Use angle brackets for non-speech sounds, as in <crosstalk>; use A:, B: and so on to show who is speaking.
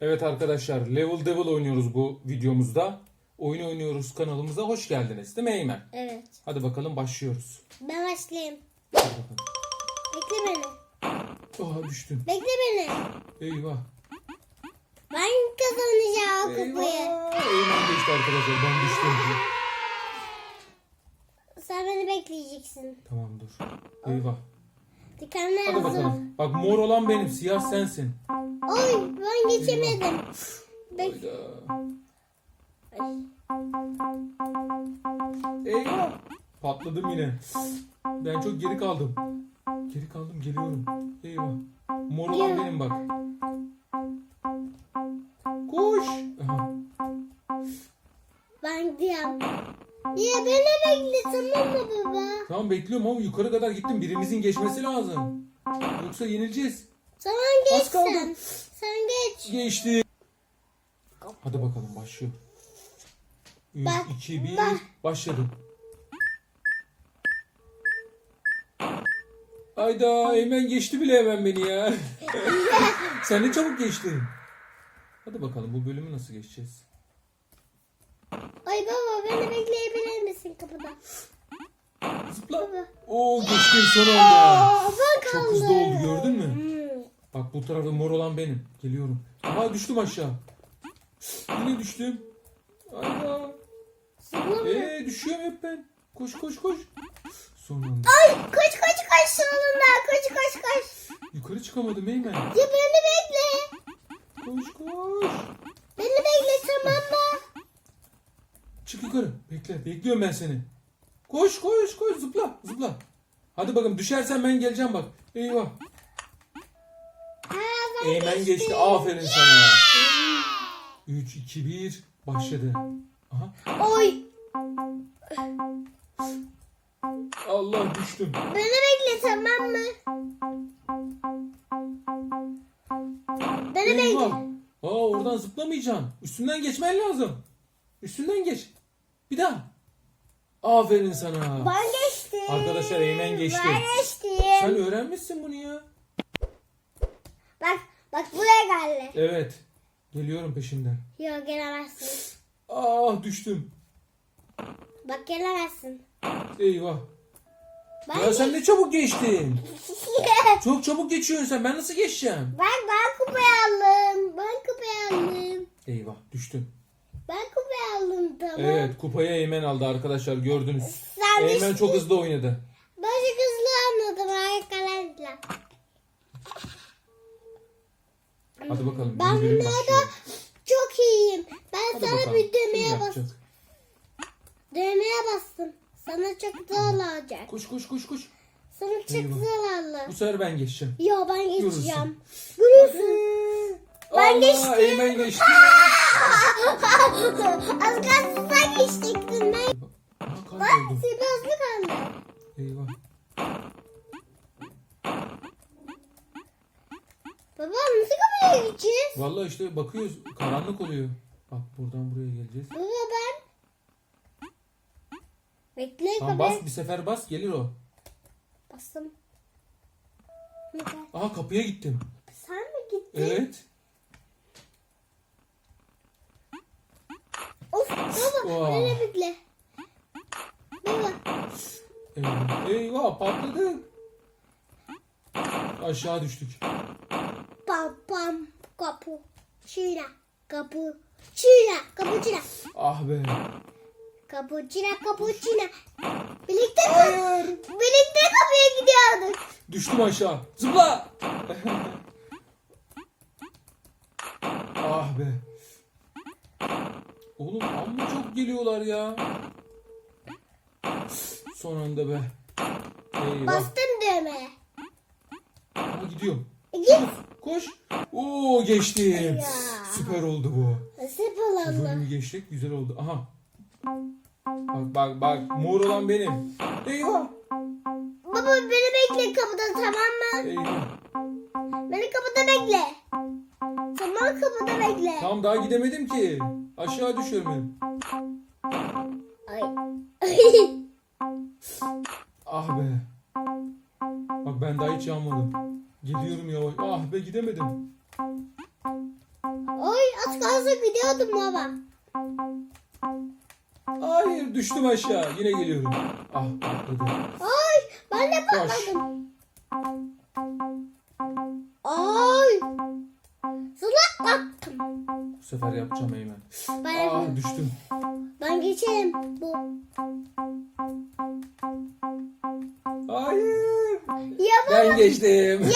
A: Evet arkadaşlar Level Devil oynuyoruz bu videomuzda. Oyun oynuyoruz kanalımıza hoş geldiniz değil mi Eymen?
B: Evet.
A: Hadi bakalım başlıyoruz.
B: Ben başlayayım.
A: Hadi bakalım.
B: Bekle beni.
A: Aha düştüm.
B: Bekle beni.
A: Eyvah.
B: Ben kazanacağım o kupayı.
A: Eymen geçti arkadaşlar ben düştüm.
B: Sen beni bekleyeceksin.
A: Tamam dur. Eyvah.
B: Dikenler
A: Hadi
B: hazır.
A: bakalım. Bak mor olan benim siyah sensin.
B: Oy ben geçemedim. Bek.
A: Eyvah. Patladım yine. Ben çok geri kaldım. Geri kaldım geliyorum. Eyvah. Mor olan benim bak. Koş. Aha.
B: ben gidiyorum. Ya beni bekle tamam mı baba?
A: Tamam bekliyorum ama yukarı kadar gittim. Birimizin geçmesi lazım. Yoksa yenileceğiz.
B: Tamam
A: Az kaldı.
B: Sen geç.
A: Geçti. Hadi bakalım başlıyor. 3,
B: Bak,
A: 2, 1
B: bak.
A: başladı. Ayda Eymen geçti bile hemen beni ya. <laughs> Sen ne çabuk geçtin. Hadi bakalım bu bölümü nasıl geçeceğiz?
B: Ay baba beni bekleyebilir misin kapıda?
A: Zıpla.
B: Baba.
A: Oo geçtim son anda.
B: Aa, ben
A: Çok
B: kaldım.
A: hızlı oldu gördün mü? Bu tarafta mor olan benim. Geliyorum. Aa düştüm aşağı. Yine düştüm. Ayda. Eee düşüyorum hep ben. Koş koş koş. Son anda.
B: Ay koş koş koş sonunda koş koş koş.
A: Yukarı çıkamadım Eymen.
B: Ya beni bekle.
A: Koş koş.
B: Beni bekle tamam mı?
A: Çık yukarı. Bekle. Bekliyorum ben seni. Koş koş koş zıpla zıpla. Hadi bakalım düşersen ben geleceğim bak. Eyvah.
B: Ha, ben
A: Eymen
B: geçtim.
A: geçti. Aferin sana. 3 2 1 başladı. Aha.
B: Oy.
A: Allah düştüm.
B: Beni bekle tamam mı? Beni
A: Eyvah.
B: bekle.
A: Aa oradan zıplamayacaksın. Üstünden geçmen lazım. Üstünden geç. Bir daha. Aferin sana.
B: Ben geçtim.
A: Arkadaşlar, Eymen geçti.
B: Ben geçtim.
A: Sen öğrenmişsin bunu ya.
B: Bak buraya geldi.
A: Evet. Geliyorum peşinden.
B: Yok gelemezsin.
A: Ah düştüm.
B: Bak gelemezsin.
A: Eyvah.
B: Ben
A: Ya sen ne çabuk geçtin. <laughs> Çok çabuk geçiyorsun sen. Ben nasıl geçeceğim?
B: Bak ben kupayı aldım. Ben kupayı aldım.
A: Eyvah düştüm.
B: Ben kupayı aldım tamam.
A: Evet kupayı Eymen aldı arkadaşlar gördünüz.
B: Sen
A: Eymen
B: düştün.
A: çok hızlı oynadı.
B: Ben çok hızlı anladım arkadaşlar.
A: Hadi bakalım.
B: Ben bunlarda çok iyiyim. Ben
A: Hadi
B: sana
A: bakalım.
B: bir düğmeye
A: yapacak?
B: bastım. Düğmeye bastım. Sana çok zor olacak.
A: Koş koş koş koş.
B: Sana çok
A: Eyvah.
B: oldu.
A: Bu sefer ben geçeceğim.
B: Yo ben geçeceğim. Görürsün. Ben
A: Allah,
B: geçtim.
A: Eymen geçti. <laughs>
B: Az kalsın sen geçecektin. Ben, ben
A: kayboldum.
B: sivaslı kaldım.
A: Eyvah.
B: Baba nasıl kapıya gideceğiz?
A: Vallahi işte bakıyoruz karanlık oluyor. Bak buradan buraya geleceğiz.
B: Baba ben. Bekle
A: Tamam bas bir sefer bas gelir o.
B: Bastım. Neden?
A: Aha kapıya gittim.
B: Sen mi gittin?
A: Evet.
B: Of baba
A: Vay.
B: beni bekle. Baba
A: Eyvah, Eyvah patladık. Aşağı düştük.
B: pam pam kapı. Çina kapı. Çina kapı çina.
A: Ah be.
B: Kapı çina kapı çina. Birlikte mi?
A: Hayır.
B: Birlikte kapıya gidiyorduk.
A: Düştüm aşağı. Zıpla. ah be. Oğlum amma çok geliyorlar ya. Son anda be. Eyvah.
B: Bastım düğmeye.
A: Ama gidiyorum.
B: Git.
A: Koş. Oo geçtim.
B: Ya.
A: Süper oldu bu.
B: Nasıl
A: Bu
B: yapalım?
A: bölümü geçtik. Güzel oldu. Aha. Bak bak bak. Mor olan benim. Eyvah.
B: Baba beni bekle kapıda tamam mı?
A: Eyvah.
B: Beni kapıda bekle. Tamam kapıda bekle.
A: Tam daha gidemedim ki. Aşağı düşüyorum ben.
B: Ay. <laughs>
A: Ah be. Bak ben daha hiç yanmadım. Gidiyorum yavaş. Ah be gidemedim.
B: O fazla gidiyordum baba.
A: Hayır düştüm aşağı. Yine geliyorum. Ah patladı.
B: Ay ben de
A: Koş.
B: patladım. Ay. Zıla attım.
A: Bu sefer yapacağım Eymen.
B: Ben,
A: Ah düştüm.
B: ben geçeyim. Bu.
A: Hayır.
B: Yapamam.
A: Ben geçtim.